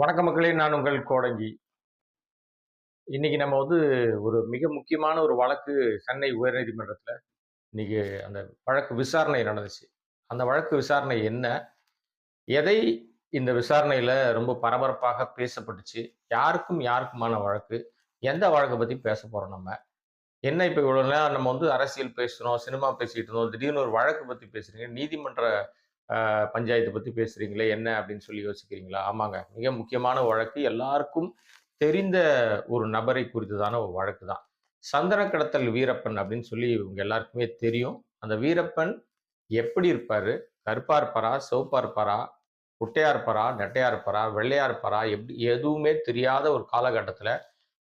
வணக்க மக்களே நான் உங்கள் கோடங்கி. இன்னைக்கு நம்ம வந்து ஒரு மிக முக்கியமான ஒரு வழக்கு சென்னை உயர்நீதிமன்றத்தில் இன்னைக்கு அந்த வழக்கு விசாரணை நடந்துச்சு. அந்த வழக்கு விசாரணை என்ன? எதை இந்த விசாரணையில் ரொம்ப பரபரப்பாக பேசப்பட்டுச்சு? யாருக்கும் யாருக்குமான வழக்கு? எந்த வழக்கை பற்றி பேச போகிறோம் நம்ம? என்ன இப்போ இவ்வளோ நம்ம வந்து அரசியல் பேசுகிறோம் சினிமா பேசிகிட்டு இருந்தோம் திடீர்னு ஒரு வழக்கு பற்றி பேசுகிறீங்க நீதிமன்ற பஞ்சாயத்தை பற்றி பேசுகிறீங்களே என்ன அப்படின்னு சொல்லி யோசிக்கிறீங்களா? ஆமாங்க. மிக முக்கியமான வழக்கு எல்லாருக்கும் தெரிந்த ஒரு நபரை குறித்ததான ஒரு வழக்கு தான். சந்தன கடத்தல் வீரப்பன் அப்படின்னு சொல்லி இவங்க எல்லாருக்குமே தெரியும். அந்த வீரப்பன் எப்படி இருப்பார்? கருப்பா இருப்பாரா சிவப்பா இருப்பாரா குட்டையா இருப்பாரா நெட்டையா இருப்பாரா வெள்ளையா இருப்பாரா எப்படி எதுவுமே தெரியாத ஒரு காலகட்டத்தில்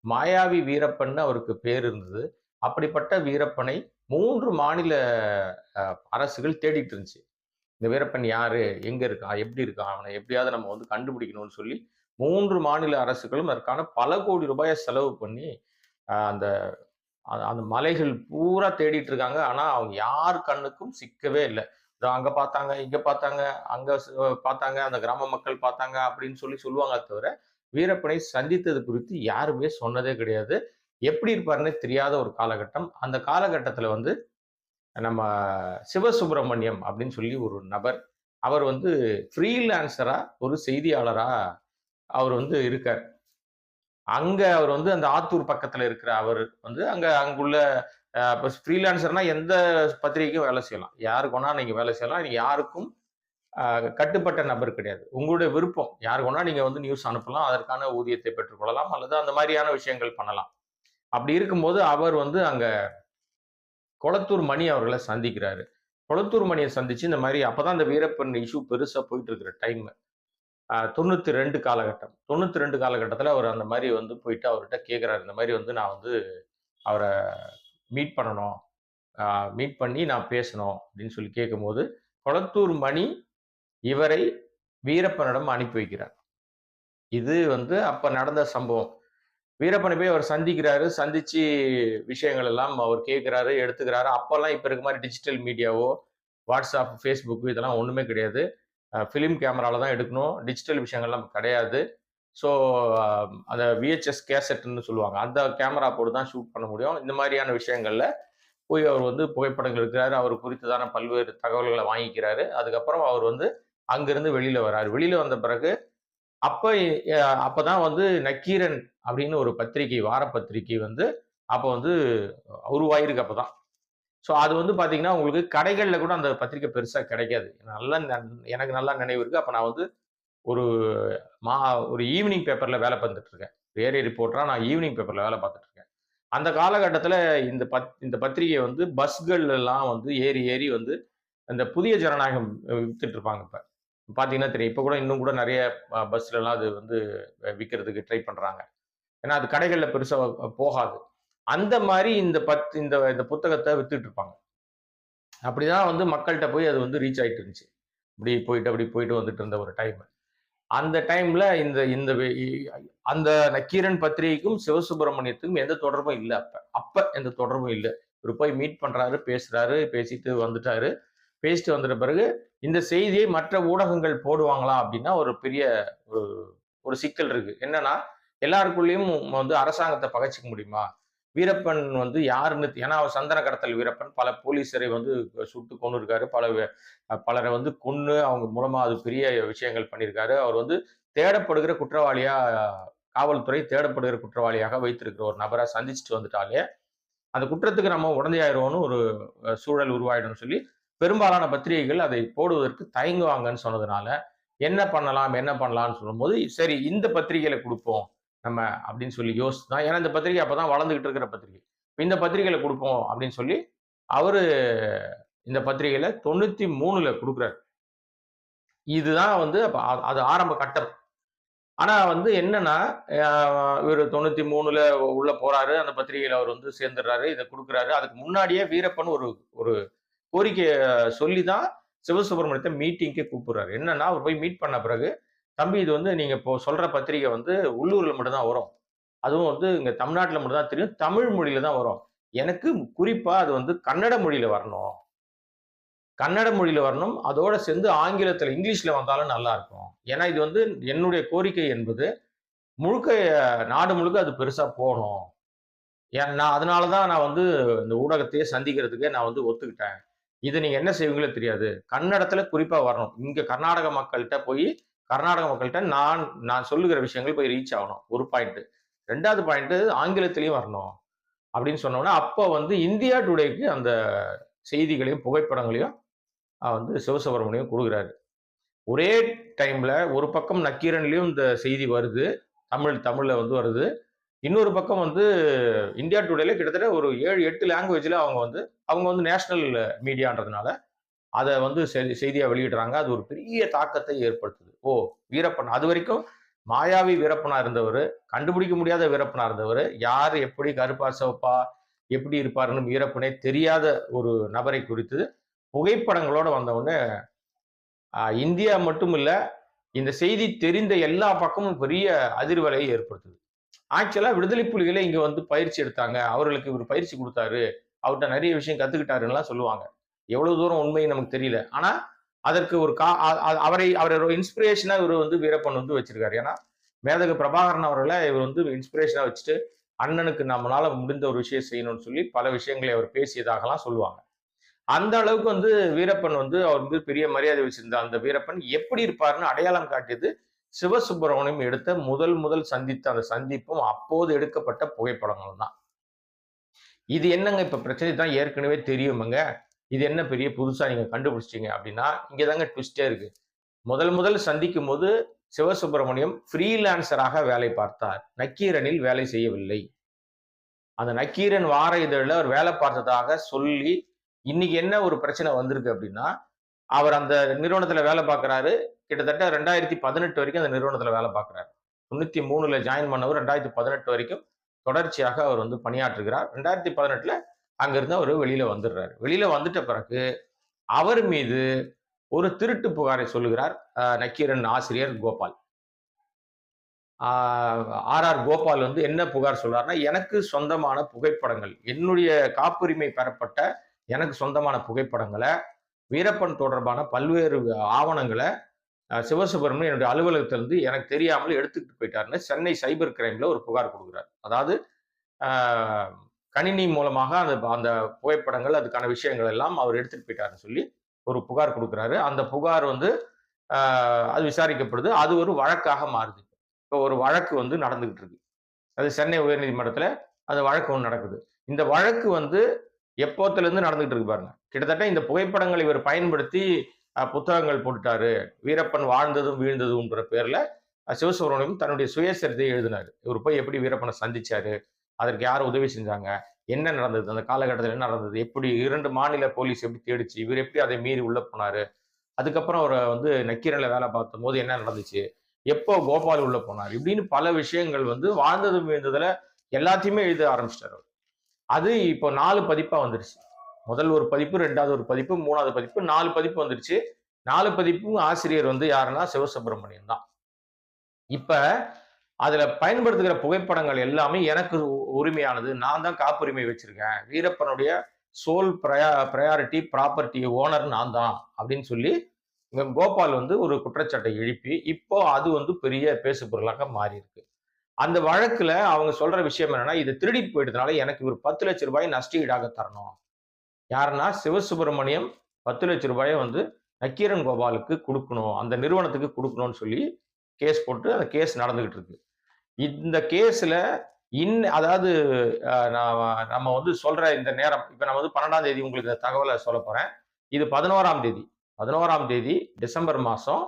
மாயாவி வீரப்பன் அவருக்கு பேர் இருந்தது. அப்படிப்பட்ட வீரப்பனை மூன்று மாநில அரசுகள் தேடிட்டு இருந்துச்சு. இந்த வீரப்பன் யாரு? எங்க இருக்கான் எப்படி இருக்கான் அவனை எப்படியாவது நம்ம வந்து கண்டுபிடிக்கணும்னு சொல்லி மூன்று மாநில அரசுகளும் அதற்கான பல கோடி ரூபாயை செலவு பண்ணி அந்த அந்த- மலைகள் பூரா தேடிட்டு இருக்காங்க. ஆனா அவங்க யார் கண்ணுக்கும் சிக்கவே இல்லை. அங்க பார்த்தாங்க இங்க பார்த்தாங்க அங்க பார்த்தாங்க அந்த கிராம மக்கள் பார்த்தாங்க அப்படின்னு சொல்லி சொல்லுவாங்க தவிர வீரப்பனை சந்தித்தது குறித்து யாருமே சொன்னதே கிடையாது. எப்படி இருப்பாருன்னு தெரியாத ஒரு காலகட்டம். அந்த காலகட்டத்துல வந்து நம்ம சிவசுப்பிரமணியம் அப்படின்னு சொல்லி ஒரு நபர் அவர் வந்து ஃப்ரீலான்சராக ஒரு செய்தியாளராக அவர் வந்து இருக்கார். அங்கே அவர் வந்து அந்த ஆத்தூர் பக்கத்தில் இருக்கிற அவர் வந்து அங்கே அங்குள்ள இப்போ ஃப்ரீலான்சர்னால் எந்த பத்திரிகைக்கும் வேலை செய்யலாம். யாருக்கு வேணால் நீங்கள் வேலை செய்யலாம். நீங்கள் யாருக்கும் கட்டுப்பட்ட நபர் கிடையாது. உங்களுடைய விருப்பம். யாருக்கு வேணால் நீங்கள் வந்து நியூஸ் அனுப்பலாம். அதற்கான ஊதியத்தை பெற்றுக்கொள்ளலாம் அல்லது அந்த மாதிரியான விஷயங்கள் பண்ணலாம். அப்படி இருக்கும்போது அவர் வந்து அங்கே கொளத்தூர் மணி அவர்களை சந்திக்கிறாரு. கொளத்தூர் மணியை சந்திச்சு இந்த மாதிரி அப்பதான் இந்த வீரப்பன் இஷ்யூ பெருசா போயிட்டு இருக்கிற டைம் தொண்ணூத்தி ரெண்டு காலகட்டம். தொண்ணூத்தி ரெண்டு காலகட்டத்துல அவர் அந்த மாதிரி வந்து போயிட்டு அவர்கிட்ட கேட்குறாரு இந்த மாதிரி வந்து நான் வந்து அவரை மீட் பண்ணணும். மீட் பண்ணி நான் பேசணும் அப்படின்னு சொல்லி கேட்கும்போது கொளத்தூர் மணி இவரை வீரப்பனிடம் அனுப்பி வைக்கிறார். இது வந்து அப்ப நடந்த சம்பவம். வீரப்பனை போய் அவர் சந்திக்கிறாரு சந்திச்சு விஷயங்கள் எல்லாம் அவர் கேட்குறாரு எடுத்துக்கிறாரு. அப்போல்லாம் இப்போ இருக்க மாதிரி டிஜிட்டல் மீடியாவோ வாட்ஸ்அப் ஃபேஸ்புக் இதெல்லாம் ஒன்றுமே கிடையாது. ஃபிலிம் கேமராவில் தான் எடுக்கணும். டிஜிட்டல் விஷயங்கள்லாம் கிடையாது. ஸோ அந்த விஹெச்எஸ் கேசட்னு சொல்லுவாங்க. அந்த கேமரா போட்டு தான் ஷூட் பண்ண முடியும். இந்த மாதிரியான விஷயங்களில் போய் அவர் வந்து புகைப்படங்கள் எடுக்கிறாரு. அவர் குறித்ததான பல்வேறு தகவல்களை வாங்கிக்கிறாரு. அதுக்கப்புறம் அவர் வந்து அங்கிருந்து வெளியில் வராரு. வெளியில் வந்த பிறகு அப்போ அப்போ தான் வந்து நக்கீரன் அப்படின்னு ஒரு பத்திரிகை வார பத்திரிகை வந்து அப்போ வந்து உருவாயிருக்கு அப்பதான். ஸோ அது வந்து பார்த்தீங்கன்னா உங்களுக்கு கடைகளில் கூட அந்த பத்திரிக்கை பெருசாக கிடைக்காது. நல்லா எனக்கு நல்லா நினைவு இருக்குது அப்போ நான் வந்து ஒரு மா ஒரு ஈவினிங் பேப்பரில் வேலை பார்த்துட்ருக்கேன் இருக்கேன். ரிப்போர்ட்டராக நான் ஈவினிங் பேப்பரில் வேலை பார்த்துட்ருக்கேன் அந்த காலகட்டத்தில் இந்த பத் இந்த பத்திரிகை வந்து பஸ்கள்லாம் வந்து ஏறி ஏறி வந்து அந்த புதிய ஜனநாயகம் வித்துட்டு இருப்பாங்க பார்த்தீங்கன்னா தெரியும். இப்போ கூட இன்னும் கூட நிறைய பஸ்லலாம் அது வந்து விற்கிறதுக்கு ட்ரை பண்ணுறாங்க ஏன்னா அது கடைகளில் பெருசாக போகாது. அந்த மாதிரி இந்த பத் இந்த இந்த புத்தகத்தை வித்துட்டு இருப்பாங்க அப்படிதான் வந்து மக்கள்கிட்ட போய் அது வந்து ரீச் ஆயிட்டு இருந்துச்சு. இப்படி போயிட்டு அப்படி போயிட்டு வந்துட்டு இருந்த ஒரு டைம் அந்த டைம்ல இந்த இந்த அந்த நக்கீரன் பத்திரிகைக்கும் சிவசுப்பிரமணியத்துக்கும் எந்த தொடர்பும் இல்லை அப்ப. அப்ப எந்த தொடர்பும் இல்லை. இவர் போய் மீட் பண்றாரு பேசுறாரு பேசிட்டு வந்துட்டாரு. பேசிட்டு வந்துட்ட பிறகு இந்த செய்தியை மற்ற ஊடகங்கள் போடுவாங்களா அப்படின்னா ஒரு பெரிய ஒரு ஒரு சிக்கல் இருக்கு. என்னன்னா எல்லாருக்குள்ளேயும் வந்து அரசாங்கத்தை பகைச்சிக்க முடியுமா? வீரப்பன் வந்து யாருன்னு ஏன்னா அவர் சந்தன கடத்தல் வீரப்பன். பல போலீஸரை வந்து சுட்டு கொண்டு இருக்காரு. பல பலரை வந்து கொன்று அவங்க மூலமா அது பெரிய விஷயங்கள் பண்ணியிருக்காரு. அவர் வந்து தேடப்படுகிற குற்றவாளியா காவல்துறை தேடப்படுகிற குற்றவாளியாக வைத்திருக்கிற ஒரு நபரை சந்திச்சுட்டு வந்துட்டாலே அந்த குற்றத்துக்கு நம்ம உடந்தையாயிருவோம்னு ஒரு சூழல் உருவாயிடும் சொல்லி பெரும்பாலான பத்திரிகைகள் அதை போடுவதற்கு தயங்குவாங்கன்னு சொன்னதுனால என்ன பண்ணலாம் என்ன பண்ணலாம்னு சொல்லும்போது சரி இந்த பத்திரிகையில கொடுப்போம். நம்ம அப்படின்னு சொல்லி யோசிச்சு தான் ஏன்னா இந்த பத்திரிகை அப்பதான் வளர்ந்துக்கிட்டு இருக்கிற பத்திரிகை. இந்த பத்திரிகையில் கொடுப்போம் அப்படின்னு சொல்லி அவர் இந்த பத்திரிகையில் தொண்ணூற்றி மூணில் கொடுக்குறாரு. இதுதான் வந்து அப்போ அது ஆரம்ப கட்டம். ஆனால் வந்து என்னன்னா இவர் தொண்ணூற்றி மூணில் உள்ள போகிறாரு அந்த பத்திரிகையில் அவர் வந்து சேர்ந்துடுறாரு இதை கொடுக்குறாரு. அதுக்கு முன்னாடியே வீரப்பன் ஒரு ஒரு கோரிக்கையை சொல்லி தான் சிவசுப்பிரமணியத்தை மீட்டிங்க்கே கூப்பிடுறாரு. என்னன்னா அவர் போய் மீட் பண்ண பிறகு தம்பி இது வந்து நீங்கள் இப்போ சொல்கிற பத்திரிகை வந்து உள்ளூரில் மட்டும்தான் வரும். அதுவும் வந்து இங்கே தமிழ்நாட்டில் மட்டும்தான் தெரியும். தமிழ் மொழியில தான் வரும். எனக்கு குறிப்பாக அது வந்து கன்னட மொழியில் வரணும். கன்னட மொழியில் வரணும். அதோட சேர்ந்து ஆங்கிலத்தில் இங்கிலீஷில் வந்தாலும் நல்லா இருக்கும். ஏன்னா இது வந்து என்னுடைய கோரிக்கை என்பது முழுக்க நாடு முழுக்க அது பெருசாக போகணும். ஏன் நான் அதனால தான் நான் வந்து இந்த ஊடகத்தையே சந்திக்கிறதுக்கே நான் வந்து ஒத்துக்கிட்டேன். இது நீங்கள் என்ன செய்வீங்களோ தெரியாது. கன்னடத்தில் குறிப்பாக வரணும். இங்கே கர்நாடக மக்கள்கிட்ட போய் கர்நாடக மக்கள்கிட்ட நான் நான் சொல்லுகிற விஷயங்கள் போய் ரீச் ஆகணும். ஒரு பாயிண்ட் ரெண்டாவது பாயிண்ட் ஆங்கிலத்திலையும் வரணும். அப்படின்னு சொன்னோம்னா அப்போ வந்து இந்தியா டுடேக்கு அந்த செய்திகளையும் புகைப்படங்களையும் வந்து சிவசுப்ரமணியம் கொடுக்குறாரு. ஒரே டைம்ல ஒரு பக்கம் நக்கீரன்லேயும் இந்த செய்தி வருது. தமிழ் தமிழ்ல வந்து வருது. இன்னொரு பக்கம் வந்து இந்தியா டுடேல கிட்டத்தட்ட ஒரு ஏழு எட்டு லாங்குவேஜில் அவங்க வந்து அவங்க வந்து நேஷனல் மீடியான்றதுனால அதை வந்து செய்தி- செய்தியா வெளியிடுறாங்க. அது ஒரு பெரிய தாக்கத்தை ஏற்படுத்துது. ஓ வீரப்பன் அது வரைக்கும் மாயாவி வீரப்பனா இருந்தவர் கண்டுபிடிக்க முடியாத வீரப்பனா இருந்தவர் யார் எப்படி கருப்பா சிவப்பா எப்படி இருப்பாருன்னு வீரப்பனே தெரியாத ஒரு நபரை குறித்து புகைப்படங்களோட வந்தவுடனே இந்தியா மட்டும் இல்லை இந்த செய்தி தெரிந்த எல்லா பக்கமும் பெரிய அதிர்வலையை ஏற்படுத்துது. ஆக்சுவலாக விடுதலை புலிகளே இங்கே வந்து பயிற்சி எடுத்தாங்க. அவர்களுக்கு இவர் பயிற்சி கொடுத்தாரு. அவர்கிட்ட நிறைய விஷயம் கற்றுக்கிட்டாருன்னெலாம் சொல்லுவாங்க. எவ்வளவு தூரம் உண்மை நமக்கு தெரியல. ஆனா அதற்கு ஒரு கா அவரை அவரை இன்ஸ்பிரேஷனா இவர் வந்து வீரப்பன் வந்து வச்சிருக்காரு. ஏன்னா மேதகு பிரபாகரன் அவர்களை இவர் வந்து இன்ஸ்பிரேஷனா வச்சுட்டு அண்ணனுக்கு நம்மளால முடிந்த ஒரு விஷயம் செய்யணும்னு சொல்லி பல விஷயங்களை அவர் பேசியதாகலாம் சொல்லுவாங்க. அந்த அளவுக்கு வந்து வீரப்பன் வந்து அவர் வந்து பெரிய மரியாதை வச்சிருந்த அந்த வீரப்பன் எப்படி இருப்பாருன்னு அடையாளம் காட்டியது சிவசுப்பிரமணியம் எடுத்த முதல் முதல் சந்தித்த அந்த சந்திப்பும் அப்போது எடுக்கப்பட்ட புகைப்படங்கள் தான். இது என்னங்க இப்ப பிரச்சனை? தான் ஏற்கனவே தெரியுமங்க. இது என்ன பெரிய புதுசா நீங்கள் கண்டுபிடிச்சிட்டீங்க அப்படின்னா இங்கதாங்க ட்விஸ்டே இருக்கு. முதல் முதல் சந்திக்கும் போது சிவசுப்பிரமணியம் ஃப்ரீலான்சராக வேலை பார்த்தார். நக்கீரனில் வேலை செய்யவில்லை. அந்த நக்கீரன் வார இதழில் அவர் வேலை பார்த்ததாக சொல்லி இன்னைக்கு என்ன ஒரு பிரச்சனை வந்திருக்கு அப்படின்னா அவர் அந்த நிறுவனத்தில் வேலை பார்க்கறாரு. கிட்டத்தட்ட ரெண்டாயிரத்தி பதினெட்டு வரைக்கும் அந்த நிறுவனத்தில் வேலை பார்க்கறாரு. தொண்ணூற்றி மூணுல ஜாயின் பண்ணவர் ரெண்டாயிரத்தி பதினெட்டு வரைக்கும் தொடர்ச்சியாக அவர் வந்து பணியாற்றுகிறார். ரெண்டாயிரத்தி பதினெட்டில் அங்கிருந்து அவர் வெளியில வந்துடுறாரு. வெளியில வந்துட்ட பிறகு அவர் மீது ஒரு திருட்டு புகாரை சொல்லுகிறார் நக்கீரன் ஆசிரியர் கோபால். ஆர் ஆர் கோபால் வந்து என்ன புகார் சொல்றாருன்னா எனக்கு சொந்தமான புகைப்படங்கள் என்னுடைய காப்புரிமை பெறப்பட்ட எனக்கு சொந்தமான புகைப்படங்களை வீரப்பன் தொடர்பான பல்வேறு ஆவணங்களை அஹ், என்னுடைய அலுவலகத்திலிருந்து எனக்கு தெரியாமல் எடுத்துக்கிட்டு போயிட்டாருன்னு சென்னை சைபர் கிரைம்ல ஒரு புகார் கொடுக்குறாரு. அதாவது கணினி மூலமாக அந்த அந்த புகைப்படங்கள் அதுக்கான விஷயங்கள் எல்லாம் அவர் எடுத்துட்டு போயிட்டாருன்னு சொல்லி ஒரு புகார் கொடுக்குறாரு. அந்த புகார் வந்து அது விசாரிக்கப்படுது. அது ஒரு வழக்காக மாறுது. இப்போ ஒரு வழக்கு வந்து நடந்துகிட்டு இருக்கு. அது சென்னை உயர்நீதிமன்றத்தில் அந்த வழக்கு ஒன்று நடக்குது. இந்த வழக்கு வந்து எப்போத்துலேருந்து நடந்துகிட்டு இருக்கு பாருங்க. கிட்டத்தட்ட இந்த புகைப்படங்களை இவர் பயன்படுத்தி புத்தகங்கள் போட்டுட்டாரு. வீரப்பன் வாழ்ந்ததும் வீழ்ந்ததும்ன்ற பேர்ல சிவசுப்ரமணியம் தன்னுடைய சுயசரிதை எழுதினாரு. இவர் போய் எப்படி வீரப்பனை சந்திச்சாரு? அதற்கு யார் உதவி செஞ்சாங்க? என்ன நடந்தது? அந்த காலகட்டத்தில் என்ன நடந்தது? எப்படி இரண்டு மாநில போலீஸ் எப்படி தேடிச்சு? இவர் எப்படி அதை மீறி உள்ள போனாரு? அதுக்கப்புறம் அவரை வந்து நக்கீரனில் வேலை பார்த்தும் போது என்ன நடந்துச்சு? எப்போ கோபால் உள்ள போனார்? இப்படின்னு பல விஷயங்கள் வந்து வாழ்ந்ததும் வீழ்ந்ததுல எல்லாத்தையுமே எழுத ஆரம்பிச்சிட்டாரு அது இப்போ நாலு பதிப்பா வந்துருச்சு. முதல் ஒரு பதிப்பு ரெண்டாவது ஒரு பதிப்பு மூணாவது பதிப்பு நாலு பதிப்பு வந்துருச்சு. நாலு பதிப்பும் ஆசிரியர் வந்து யாருன்னா சிவசுப்பிரமணியன் தான். இப்ப அதுல பயன்படுத்துகிற புகைப்படங்கள் எல்லாமே எனக்கு உரிமையானது. நான் தான் காப்புரிமை வச்சிருக்கேன். வீரப்பனுடைய சோல் பிரயா ப்ரையாரிட்டி ப்ராப்பர்ட்டி ஓனர் நான் தான் அப்படின்னு சொல்லி இங்க கோபால் வந்து ஒரு குற்றச்சாட்டை எழுப்பி இப்போ அது வந்து பெரிய பேசு பொருளாக மாறி இருக்கு அந்த வழக்குல அவங்க சொல்ற விஷயம் என்னன்னா இது திருடிட்டு போயிட்டதுனால எனக்கு ஒரு பத்து லட்ச ரூபாய் நஷ்டஈடாக தரணும். யாருன்னா சிவசுப்பிரமணியம் பத்து லட்ச ரூபாயை வந்து நக்கீரன் கோபாலுக்கு கொடுக்கணும். அந்த நிறுவனத்துக்கு கொடுக்கணும்னு சொல்லி கேஸ் போட்டு அந்த கேஸ் நடந்துகிட்டு இருக்கு. இந்த கேஸ்ல இன் அதாவது நான் நம்ம வந்து சொல்ற இந்த நேரம் இப்ப நம்ம வந்து பன்னெண்டாம் தேதி உங்களுக்கு இந்த தகவலை சொல்ல போறேன். இது பதினோராம் தேதி. பதினோராம் தேதி டிசம்பர் மாசம்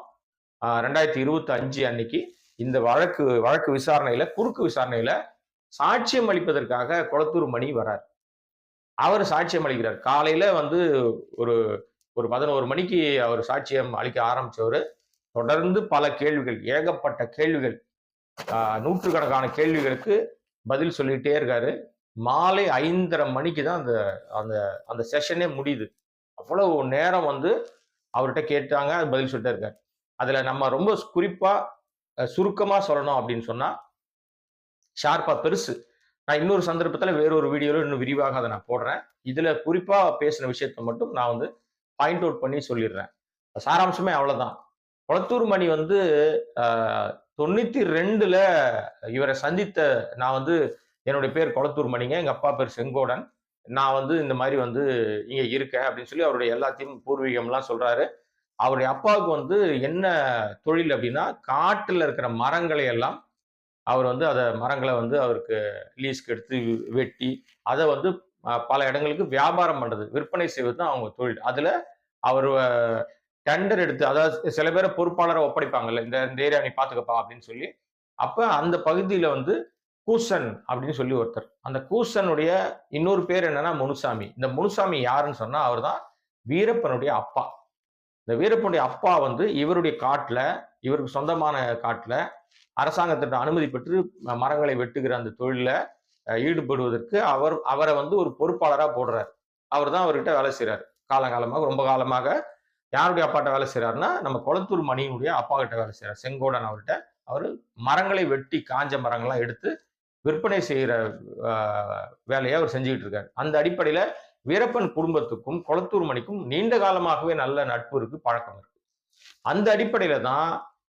ரெண்டாயிரத்தி இருபத்தி அஞ்சு அன்னைக்கு இந்த வழக்கு வழக்கு விசாரணையில குறுக்கு விசாரணையில சாட்சியம் அளிப்பதற்காக குளத்தூர் மணி வரார். அவர் சாட்சியம் அளிக்கிறார். காலையில வந்து ஒரு ஒரு பதினோரு மணிக்கு அவர் சாட்சியம் அளிக்க ஆரம்பிச்சவர். தொடர்ந்து பல கேள்விகள் ஏகப்பட்ட கேள்விகள் நூற்றுக்கணக்கான கேள்விகளுக்கு பதில் சொல்லிகிட்டே இருக்காரு. மாலை ஐந்தரை மணிக்கு தான் அந்த அந்த அந்த செஷனே முடியுது. அவ்வளவு நேரம் வந்து அவர்கிட்ட கேட்டாங்க பதில் சொல்லிட்டே இருக்காரு. அதில் நம்ம ரொம்ப குறிப்பாக சுருக்கமாக சொல்லணும் அப்படின்னு சொன்னால் ஷார்ப்பாக பெருசு. நான் இன்னொரு சந்தர்ப்பத்தில் வேறொரு வீடியோவில் இன்னும் விரிவாக அதை நான் போடுறேன். இதில் குறிப்பாக பேசின விஷயத்த மட்டும் நான் வந்து பாயிண்ட் அவுட் பண்ணி சொல்லிடுறேன். சாராம்சமே அவ்வளோதான் குளத்தூர் மணி வந்து தொண்ணூத்தி ரெண்டுல இவரை சந்தித்த நான் வந்து என்னுடைய பேர் குளத்தூர் மணிங்க எங்க அப்பா பேர் செங்கோடன். நான் வந்து இந்த மாதிரி வந்து இங்க இருக்கேன் அப்படின்னு சொல்லி அவருடைய எல்லாத்தையும் பூர்வீகம்லாம் சொல்றாரு. அவருடைய அப்பாவுக்கு வந்து என்ன தொழில் அப்படின்னா காட்டுல இருக்கிற மரங்களை எல்லாம் அவர் வந்து அதை மரங்களை வந்து அவருக்கு லீஸ்க்கு எடுத்து வெட்டி அதை வந்து பல இடங்களுக்கு வியாபாரம் பண்ணுறது விற்பனை செய்வது தான் அவங்க தொழில். அதில் அவர் டெண்டர் எடுத்து அதாவது சில பேரை பொறுப்பாளரை ஒப்படைப்பாங்கல்ல இந்த இந்த ஏரியா நீ பாத்துக்கப்பா அப்படின்னு சொல்லி அப்ப அந்த பகுதியில வந்து கூசன் அப்படின்னு சொல்லி ஒருத்தர். அந்த கூசனுடைய இன்னொரு பேர் என்னன்னா முனுசாமி. இந்த முனுசாமி யாருன்னு சொன்னா அவர்தான் வீரப்பனுடைய அப்பா. இந்த வீரப்பனுடைய அப்பா வந்து இவருடைய காட்டுல இவருக்கு சொந்தமான காட்டுல அரசாங்கத்திட்ட அனுமதி பெற்று மரங்களை வெட்டுகிற அந்த தொழில ஈடுபடுவதற்கு அவர் அவரை வந்து ஒரு பொறுப்பாளராக போடுறாரு. அவர் தான் அவர்கிட்ட வேலை செய்கிறார் காலங்காலமாக ரொம்ப காலமாக யாருடைய அப்பாட்ட வேலை செய்கிறாருன்னா நம்ம குளத்தூர் மணியினுடைய அப்பா கிட்ட வேலை செய்கிறார் செங்கோடன் அவர்கிட்ட. அவர் மரங்களை வெட்டி காஞ்ச மரங்கள்லாம் எடுத்து விற்பனை செய்கிற வேலையை அவர் செஞ்சுக்கிட்டு இருக்காரு. அந்த அடிப்படையில் வீரப்பன் குடும்பத்துக்கும் குளத்தூர் மணிக்கும் நீண்ட காலமாகவே நல்ல நட்பு இருக்கு பழக்கம் இருக்கு. அந்த அடிப்படையில தான்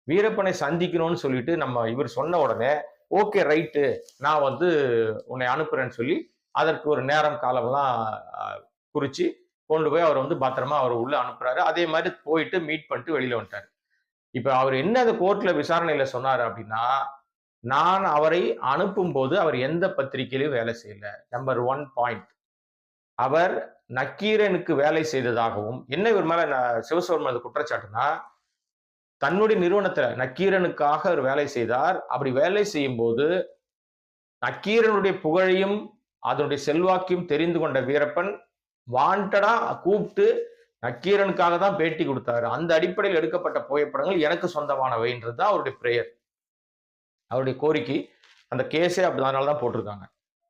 வீரப்பனை சந்திக்கணும்னு சொல்லிட்டு நம்ம இவர் சொன்ன உடனே ஓகே ரைட்டு. நான் வந்து உன்னை அனுப்புறேன்னு சொல்லி அதற்கு ஒரு நேரம் காலம்லாம் குறித்து கொண்டு போய் அவர் வந்து பத்திரமா அவர் உள்ள அனுப்புறாரு. அதே மாதிரி போயிட்டு மீட் பண்ணிட்டு வெளியில வந்துட்டாரு. இப்ப அவர் என்ன அந்த கோர்ட்ல விசாரணையில சொன்னாரு அப்படின்னா நான் அவரை அனுப்பும் போது அவர் எந்த பத்திரிகையிலும் வேலை செய்யல. நம்பர் ஒன் பாயிண்ட் அவர் நக்கீரனுக்கு வேலை செய்ததாகவும் என்ன இவர் மேல ந- குற்றச்சாட்டுனா தன்னுடைய நிறுவனத்துல நக்கீரனுக்காக அவர் வேலை செய்தார். அப்படி வேலை செய்யும் போது நக்கீரனுடைய புகழையும் அதனுடைய செல்வாக்கையும் தெரிந்து கொண்ட வீரப்பன் வாண்டடா கூப்பிட்டு நக்கீரனுக்காக தான் பேட்டி கொடுத்தாரு. அந்த அடிப்படையில் எடுக்கப்பட்ட புகைப்படங்கள் எனக்கு சொந்தமானவைன்றது தான் அவருடைய பிரேயர் அவருடைய கோரிக்கை. அந்த கேஸே அப்படி அதனால தான் போட்டிருக்காங்க.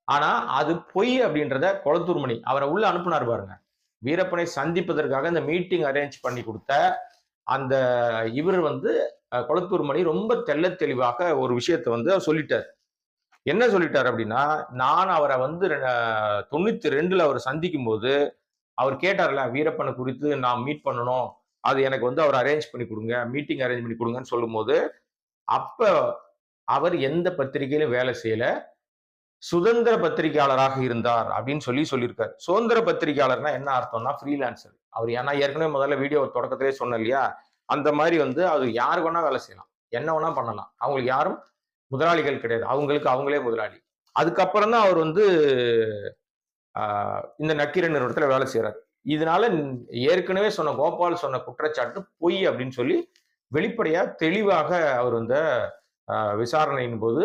ஆனா அது பொய் அப்படின்றத குளத்தூர்மணி அவரை உள்ள அனுப்புனார் பாருங்க. வீரப்பனை சந்திப்பதற்காக இந்த மீட்டிங் அரேஞ்ச் பண்ணி கொடுத்த அந்த இவர் வந்து குளத்தூர்மணி ரொம்ப தெல்ல தெளிவாக ஒரு விஷயத்தை வந்து சொல்லிட்டார். என்ன சொல்லிட்டார் அப்படின்னா நான் அவரை வந்து தொண்ணூத்தி ரெண்டுல அவர் சந்திக்கும் போது அவர் கேட்டார்ல வீரப்பனை குறித்து நான் மீட் பண்ணணும். அது எனக்கு வந்து அவர் அரேஞ்ச் பண்ணி கொடுங்க. மீட்டிங் அரேஞ்ச் பண்ணி கொடுங்கன்னு சொல்லும்போது அப்ப அவர் எந்த பத்திரிகையிலும் வேலை செய்யல. சுதந்திர பத்திரிகையாளராக இருந்தார் அப்படின்னு சொல்லி சொல்லியிருக்காரு. சுதந்திர பத்திரிகையாளர்னா என்ன அர்த்தம்னா ஃப்ரீலான்சர் அவர் ஏன்னா ஏற்கனவே முதல்ல வீடியோ தொடக்கத்திலே சொன்ன இல்லையா? அந்த மாதிரி வந்து அது யாரு வேணா வேலை செய்யலாம். என்ன வேணா பண்ணலாம். அவங்களுக்கு யாரும் முதலாளிகள் கிடையாது. அவங்களுக்கு அவங்களே முதலாளி. அதுக்கப்புறம் தான் அவர் வந்து இந்த நக்கீரன் நிறுவனத்தில் வேலை செய்கிறார் இதனால ஏற்கனவே சொன்ன கோபால் சொன்ன குற்றச்சாட்டு பொய் அப்படின்னு சொல்லி வெளிப்படையா தெளிவாக அவர் இந்த விசாரணையின் போது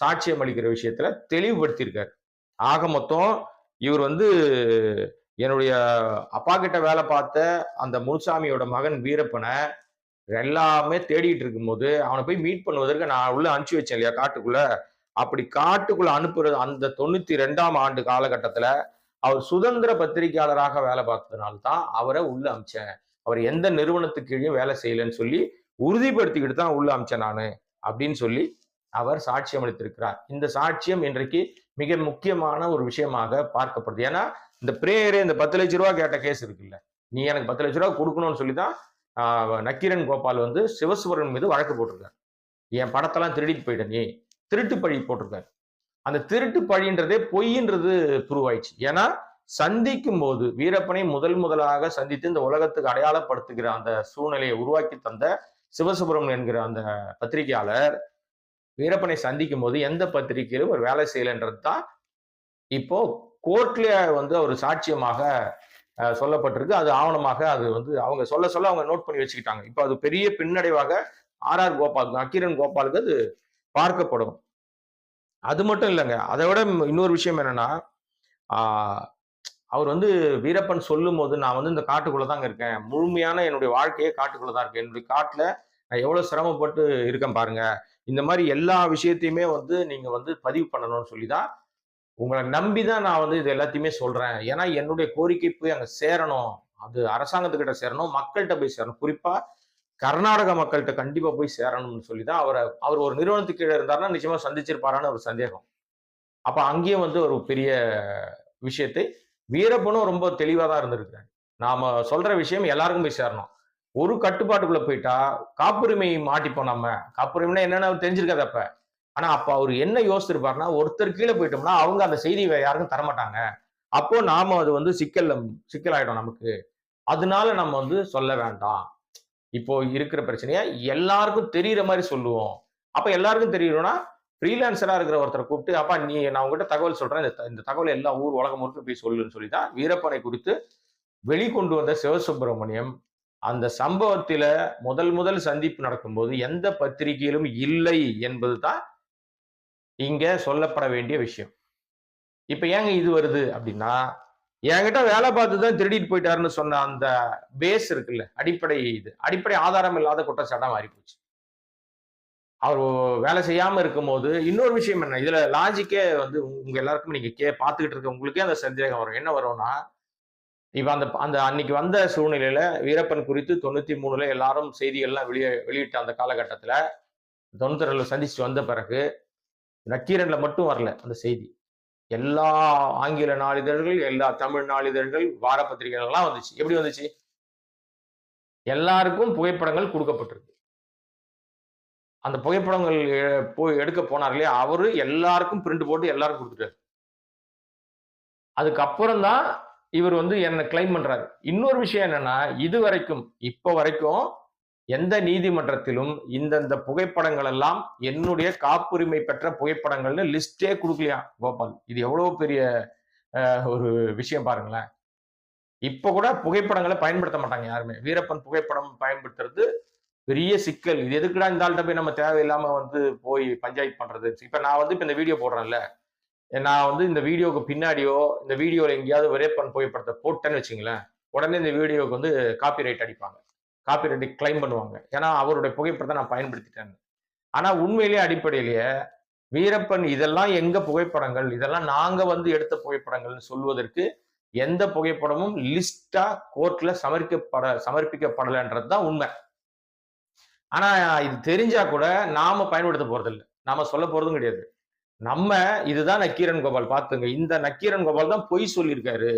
சாட்சியம் அளிக்கிற விஷயத்துல தெளிவுபடுத்தியிருக்கார். ஆக மொத்தம் இவர் வந்து என்னுடைய அப்பா கிட்ட வேலை பார்த்த அந்த முனுசாமியோட மகன் வீரப்பனை எல்லாமே தேடிட்டு இருக்கும்போது அவனை போய் மீட் பண்ணுவதற்கு நான் உள்ள அனுப்பிச்சு வச்சேன் இல்லையா காட்டுக்குள்ள? அப்படி காட்டுக்குள்ள அனுப்புறது அந்த தொண்ணூத்தி ரெண்டாம் ஆண்டு காலகட்டத்துல அவர் சுதந்திர பத்திரிகையாளராக வேலை பார்த்ததுனால தான் அவரை உள்ள அமிச்சேன் அவர் எந்த நிறுவனத்துக்கு கீழே வேலை செய்யலைன்னு சொல்லி உறுதிப்படுத்திக்கிட்டு தான் உள்ள அமிச்சேன் நானு அப்படின்னு சொல்லி அவர் சாட்சியம் அளித்திருக்கிறார். இந்த சாட்சியம் இன்றைக்கு மிக முக்கியமான ஒரு விஷயமாக பார்க்கப்படுது. ஏன்னா இந்த பிரேயரே இந்த பத்து லட்ச ரூபா கேட்ட கேஸ் இருக்குல்ல. நீ எனக்கு பத்து லட்ச ரூபா கொடுக்கணும்னு சொல்லி தான் நக்கீரன் கோபால் வந்து சிவசுவரன் மீது வழக்கு போட்டிருக்காரு. என் படத்தெல்லாம் திருடிட்டு போயிட்ட நீ திருட்டு பழி போட்டிருக்காரு. அந்த திருட்டு பழின்றதே பொய்ன்றது ப்ரூவ் ஆயிடுச்சு ஏன்னா சந்திக்கும் போது வீரப்பனை முதல் முதலாக சந்தித்து இந்த உலகத்துக்கு அடையாளப்படுத்துகிற அந்த சூழ்நிலையை உருவாக்கி தந்த சிவசுப்ரமணியன் என்கிற அந்த பத்திரிகையாளர் வீரப்பனை சந்திக்கும் போது எந்த பத்திரிகையிலும் ஒரு வேலை செய்யலைன்றது தான் இப்போ கோர்ட்ல வந்து ஒரு சாட்சியமாக சொல்லப்பட்டிருக்கு. அது ஆவணமாக அது வந்து அவங்க சொல்ல சொல்ல அவங்க நோட் பண்ணி வச்சுக்கிட்டாங்க. இப்போ அது பெரிய பின்னடைவாக ஆர் ஆர் கோபால் கோபாலுக்கு அது பார்க்கப்படும். அது மட்டும் இல்லைங்க. அதை விட இன்னொரு விஷயம் என்னன்னா அவர் வந்து வீரப்பன் சொல்லும் போது நான் வந்து இந்த காட்டுக்குள்ள தாங்க இருக்கேன். முழுமையான என்னுடைய வாழ்க்கையே காட்டுக்குள்ள தான் இருக்கேன் என்னுடைய காட்டுல நான் எவ்வளவு சிரமப்பட்டு இருக்கேன் பாருங்க. இந்த மாதிரி எல்லா விஷயத்தையுமே வந்து நீங்க வந்து பதிவு பண்ணணும்னு சொல்லி தான் உங்களை நம்பி தான் நான் வந்து இது எல்லாத்தையுமே சொல்கிறேன் ஏன்னா என்னுடைய கோரிக்கை போய் அங்கே சேரணும். அது அரசாங்கத்துக்கிட்ட சேரணும். மக்கள்கிட்ட போய் சேரணும். குறிப்பாக கர்நாடக மக்கள்கிட்ட கண்டிப்பாக போய் சேரணும்னு சொல்லி தான் அவரை அவர் ஒரு நிறுவனத்துக்கு கீழே இருந்தாருன்னா நிச்சயமாக சந்திச்சிருப்பாரான்னு ஒரு சந்தேகம். அப்போ அங்கேயும் வந்து ஒரு பெரிய விஷயத்தை வீரப்பனும் ரொம்ப தெளிவாக தான் இருந்திருக்காரு நாம் சொல்கிற விஷயம் எல்லாருக்கும் போய் சேரணும். ஒரு கட்டுப்பாட்டுக்குள்ளே போயிட்டா காப்புரிமை மாட்டிப்போம் நம்ம. காப்புரிமைனா என்னென்ன அவர் தெரிஞ்சிருக்காது ஆனா அப்ப அவர் என்ன யோசிச்சிருப்பாருன்னா ஒருத்தர் கீழே போயிட்டோம்னா அவங்க அந்த செய்தி யாருக்கும் தரமாட்டாங்க. அப்போ நாம அது வந்து சிக்கல் சிக்கலாயிடும் நமக்கு. அதனால நம்ம வந்து சொல்ல வேண்டாம். இப்போ இருக்கிற பிரச்சனைய எல்லாருக்கும் தெரியற மாதிரி சொல்லுவோம். அப்ப எல்லாருக்கும் தெரியணும்னா ஃப்ரீலான்சரா இருக்கிற ஒருத்தரை கூப்பிட்டு அப்பா நீ நான் உங்ககிட்ட தகவல் சொல்றேன். இந்த இந்த தகவல் எல்லா ஊர் உலகம் முழுக்க போய் சொல்லுன்னு சொல்லி தான் வீரப்பனை குறித்து வெளிக்கொண்டு வந்த சிவசுப்பிரமணியம் அந்த சம்பவத்தில முதல் முதல் சந்திப்பு நடக்கும்போது எந்த பத்திரிகையிலும் இல்லை என்பது தான் இங்க சொல்லப்பட வேண்டிய விஷயம். இப்ப ஏங்க இது வருது அப்படின்னா என்கிட்ட வேலை பார்த்து தான் திருடிட்டு போயிட்டாருன்னு சொன்ன அந்த பேஸ் இருக்குல்ல அடிப்படை இது அடிப்படை ஆதாரம் இல்லாத குற்றச்சாட்டாக மாறி போச்சு அவர் வேலை செய்யாம இருக்கும்போது இன்னொரு விஷயம் என்ன இதுல லாஜிக்கே வந்து உங்க எல்லாருக்கும் நீங்க கே பார்த்துக்கிட்டு இருக்க உங்களுக்கே அந்த சந்தேகம் வரும். என்ன வரும்னா இப்ப அந்த அந்த அன்னைக்கு வந்த சூழ்நிலையில வீரப்பன் குறித்து தொண்ணூத்தி மூணுல எல்லாரும் செய்திகள்லாம் வெளியே வெளியிட்ட அந்த காலகட்டத்துல தொண்ணூத்தி ரெண்டுல சந்திச்சு வந்த பிறகு நக்கீரன்ல மட்டும் வரல அந்த செய்தி. எல்லா ஆங்கில நாளிதழ்கள் எல்லா தமிழ் நாளிதழ்கள் வார பத்திரிகைகள்லாம் வந்துச்சு. எப்படி வந்துச்சு? எல்லாருக்கும் புகைப்படங்கள் கொடுக்கப்பட்டிருக்கு. அந்த புகைப்படங்கள் எ- போய் எடுக்க போனார் இல்லையா? அவரு எல்லாருக்கும் பிரிண்ட் போட்டு எல்லாரும் கொடுத்துட்டாரு. அதுக்கப்புறம் தான் இவர் வந்து என்னை கிளைம் பண்றாரு. இன்னொரு விஷயம் என்னன்னா இது வரைக்கும் இப்போ வரைக்கும் எந்த நீதிமன்றத்திலும் இந்தந்த புகைப்படங்கள் எல்லாம் என்னுடைய காப்புரிமை பெற்ற புகைப்படங்கள்னு லிஸ்டே கொடுக்கலையா கோபால்? இது எவ்வளவு பெரிய ஒரு விஷயம் பாருங்களேன். இப்ப கூட புகைப்படங்களை பயன்படுத்த மாட்டாங்க யாருமே. வீரப்பன் புகைப்படம் பயன்படுத்துறது பெரிய சிக்கல். இது எதுக்குடா இந்த ஆள்கிட்ட போய் நம்ம தேவையில்லாம வந்து போய் பஞ்சாயத்து பண்றது? இப்ப நான் வந்து இப்ப இந்த வீடியோ போடுறேன்ல. நான் வந்து இந்த வீடியோக்கு பின்னாடியோ இந்த வீடியோல எங்கேயாவது வீரப்பன் புகைப்படத்தை போட்டேன்னு வச்சுங்களேன் உடனே இந்த வீடியோக்கு வந்து காப்பி ரைட் அடிப்பாங்க. காப்பிரைட் கிளைம் பண்ணுவாங்க. ஏன்னா அவருடைய புகைப்படத்தை நான் பயன்படுத்திட்டேன். ஆனா உண்மையிலேயே அடிப்படையிலேயே வீரப்பன் இதெல்லாம் எங்க புகைப்படங்கள்? இதெல்லாம் நாங்க வந்து எடுத்த புகைப்படங்கள்னு சொல்வதற்கு எந்த புகைப்படமும் லிஸ்டா கோர்ட்ல சமர்ப்பிக்கப்பட சமர்ப்பிக்கப்படலைன்றது தான் உண்மை. ஆனா இது தெரிஞ்சா கூட நாம பயன்படுத்த போறதில்லை. நாம சொல்ல போறதும் கிடையாது. நம்ம இதுதான் நக்கீரன் கோபால். பார்த்துங்க இந்த நக்கீரன் கோபால் தான் பொய் சொல்லியிருக்காரு.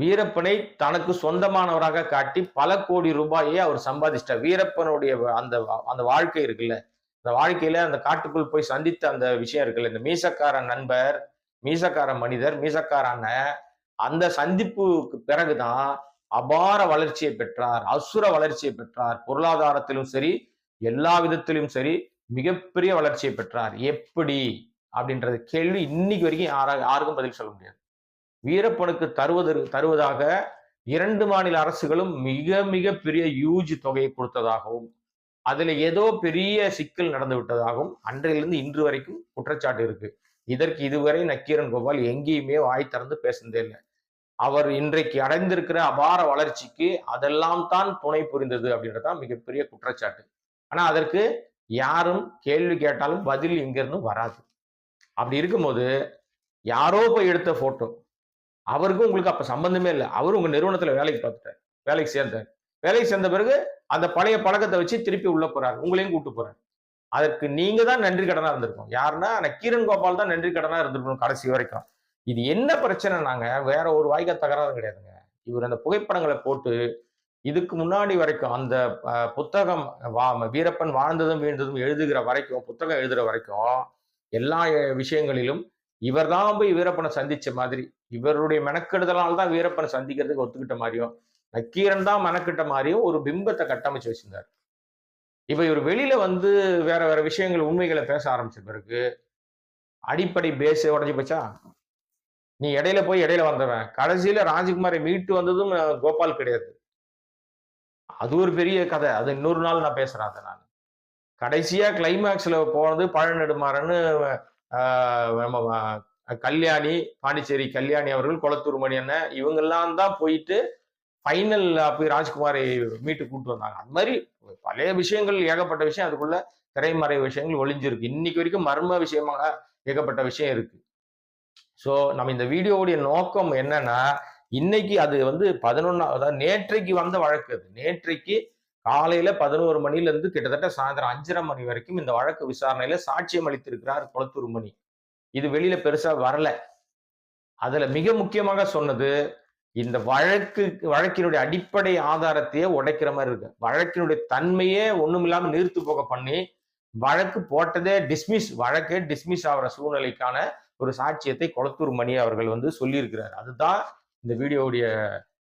வீரப்பனை தனக்கு சொந்தமானவராக காட்டி பல கோடி ரூபாயை அவர் சம்பாதிச்சிட்டார். வீரப்பனுடைய அந்த வா- அந்த வாழ்க்கை இருக்குல்ல அந்த வாழ்க்கையில அந்த காட்டுக்குள் போய் சந்தித்த அந்த விஷயம் இருக்குல்ல இந்த மீசக்கார நண்பர் மீசக்கார மனிதர் மீசக்கார அண்ணன் அந்த சந்திப்புக்கு பிறகுதான் அபார வளர்ச்சியை பெற்றார் அசுர வளர்ச்சியை பெற்றார். பொருளாதாரத்திலும் சரி எல்லா விதத்திலும் சரி மிகப்பெரிய வளர்ச்சியை பெற்றார். எப்படி? அப்படின்றது கேள்வி இன்னைக்கு வரைக்கும் யாரா யாருக்கும் பதில் சொல்ல முடியாது. வீரப்பனுக்கு தருவதற்கு தருவதாக இரண்டு மாநில அரசுகளும் மிக மிக பெரிய யூஜ் தொகையை கொடுத்ததாகவும் அதுல ஏதோ பெரிய சிக்கல் நடந்து விட்டதாகவும் அன்றையிலிருந்து இன்று வரைக்கும் குற்றச்சாட்டு இருக்கு. இதற்கு இதுவரை நக்கீரன் கோபால் எங்கேயுமே வாய் திறந்து பேசுனதே இல்லை. அவர் இன்றைக்கு அடைந்திருக்கிற அபார வளர்ச்சிக்கு அதெல்லாம் தான் துணை புரிந்தது அப்படின்றதான் மிகப்பெரிய குற்றச்சாட்டு. ஆனா அதற்கு யாரும் கேள்வி கேட்டாலும் பதில் இங்கிருந்து வராது. அப்படி இருக்கும்போது யாரோ போய் எடுத்த போட்டோ அவருக்கும் உங்களுக்கு அப்போ சம்பந்தமே இல்லை. அவரும் உங்கள் நிறுவனத்தில் வேலைக்கு பார்த்துட்டார். வேலைக்கு சேர்ந்தார். வேலைக்கு சேர்ந்த பிறகு அந்த பழைய பழக்கத்தை வச்சு திருப்பி உள்ள போறாரு. உங்களையும் கூப்பிட்டு போறாரு. அதற்கு நீங்க தான் நன்றி கடனா இருந்திருக்கும் யாருன்னா கீரன் கோபால் தான் நன்றி கடனா இருந்திருக்கணும் கடைசி வரைக்கும். இது என்ன பிரச்சனைனாங்க வேற ஒரு வாய்க்க தகராறு கிடையாதுங்க. இவர் அந்த புகைப்படங்களை போட்டு இதுக்கு முன்னாடி வரைக்கும் அந்த புத்தகம் வா- வீரப்பன் வாழ்ந்ததும் வீழ்ந்ததும் எழுதுகிற வரைக்கும் புத்தகம் எழுதுகிற வரைக்கும் எல்லா விஷயங்களிலும் இவர் தான் போய் வீரப்பனை சந்திச்ச மாதிரி இவருடைய மெனக்கெடுதலால் தான் வீரப்பனை சந்திக்கிறதுக்கு ஒத்துக்கிட்ட மாதிரியும் நக்கீரன் தான் மெனக்கிட்ட மாதிரியும் ஒரு பிம்பத்தை கட்டமைச்சு வச்சிருந்தார். இப்ப இவர் வெளியில வந்து வேற வேற விஷயங்கள் உண்மைகளை பேச ஆரம்பிச்ச பிறகு அடிப்படை பேஸ் உடஞ்சி போச்சா? நீ இடையில போய் இடையில வந்தவன். கடைசியில ராஜ்குமாரை மீட்டு வந்ததும் கோபால் கிடையாது. அது ஒரு பெரிய கதை. அது இன்னொரு நாள் நான் பேசுறேன் அதை நான். கடைசியா கிளைமேக்ஸ்ல போனது பழநெடுமாறன்னு ஆஹ், நம்ம கல்யாணி பாண்டிச்சேரி கல்யாணி அவர்கள் குளத்தூர் மணி அண்ணன் இவங்கெல்லாம் தான் போயிட்டு ஃபைனலில் போய் ராஜ்குமாரை மீட்டு கூப்பிட்டு வந்தாங்க. அந்த மாதிரி பழைய விஷயங்கள் ஏகப்பட்ட விஷயம். அதுக்குள்ள திரைமறை விஷயங்கள் ஒளிஞ்சிருக்கு. இன்னைக்கு வரைக்கும் மர்ம விஷயமாக ஏகப்பட்ட விஷயம் இருக்கு. ஸோ நம்ம இந்த வீடியோவுடைய நோக்கம் என்னன்னா இன்னைக்கு அது வந்து பதினொன்னா அதாவது நேற்றைக்கு வந்த வழக்கு அது. நேற்றைக்கு காலையில பதினோரு மணில இருந்து கிட்டத்தட்ட சாயந்தரம் அஞ்சரை மணி வரைக்கும் இந்த வழக்கு விசாரணையில சாட்சியம் அளித்திருக்கிறார் குளத்தூர் மணி. இது வெளியில பெருசா வரல. அதுல மிக முக்கியமாக சொன்னது இந்த வழக்கு வழக்கினுடைய அடிப்படை ஆதாரத்தையே உடைக்கிற மாதிரி இருக்கு. வழக்கினுடைய தன்மையே ஒண்ணுமில்லாம நீர்த்து போக பண்ணி வழக்கு போட்டதே டிஸ்மிஸ் வழக்கே டிஸ்மிஸ் ஆகிற சூழ்நிலைக்கான ஒரு சாட்சியத்தை கொளத்தூர் மணி அவர்கள் வந்து சொல்லியிருக்கிறார். அதுதான் இந்த வீடியோவுடைய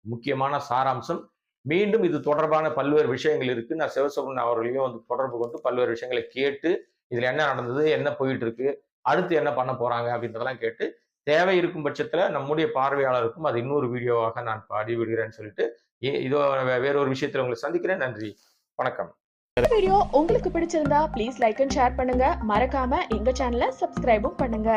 முக்கியமான சாராம்சம். மீண்டும் இது தொடர்பான பல்வேறு விஷயங்கள் இருக்கு. நான் சிவசுப்ரன் அவர்களையும் வந்து தொடர்பு கொண்டு பல்வேறு விஷயங்களை கேட்டு இதுல என்ன நடந்தது என்ன போயிட்டு இருக்கு அடுத்து என்ன பண்ண போறாங்க அப்படின்றதெல்லாம் கேட்டு தேவை இருக்கும் பட்சத்துல நம்முடைய பார்வையாளருக்கும் அது இன்னொரு வீடியோவாக நான் பதிவிடுகிறேன்னு சொல்லிட்டு இதோ வேறொரு விஷயத்துல உங்களை சந்திக்கிறேன். நன்றி. வணக்கம். இந்த வீடியோ உங்களுக்கு பிடிச்சிருந்தா ப்ளீஸ் லைக் அண்ட் ஷேர் பண்ணுங்க. மறக்காம எங்க சேனலை சப்ஸ்கிரைபும் பண்ணுங்க.